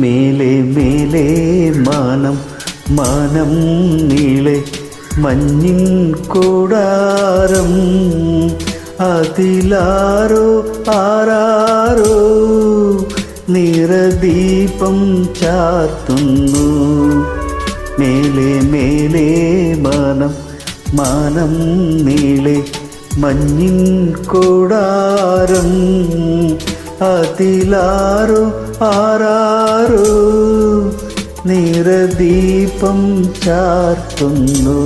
മേലെ മേലെ മാനം മാനം നീളെ മഞ്ഞിൻ കൂടാരം. അതിലാരോ ആരാരോ നിറദീപം ചാർത്തുന്നു. മേലെ മേലെ മാനം മാനം നീളെ മഞ്ഞിൻ കൂടാരം. അതിലാരോ ആരാരോ നിറദീപം ചാർത്തുന്നു.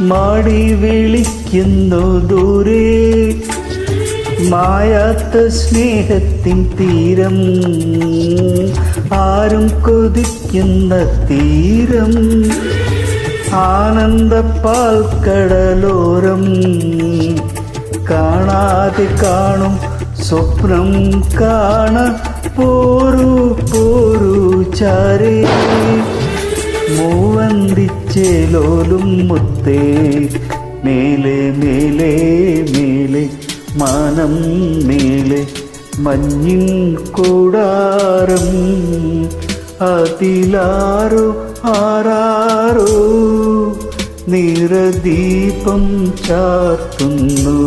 മാടി വിളിക്കുന്നു ദൂരെ. മായാത്ത സ്നേഹത്തിൻ തീരം ആരും കൊതിക്കുന്ന തീരം. ആനന്ദപ്പാൽ കടലോരം കാണാതെ കാണും സ്വപ്നം കാണ. പോരു പോരു ചാരേ. മൂവന്തിച്ചേലോലും മുത്തേ. മേലെ മേലെ മേലെ മാനം മേലെ മഞ്ഞിൻ കൂടാരം. അതിലാറു ആറാറു നിറദീപം ചാർത്തുന്നു.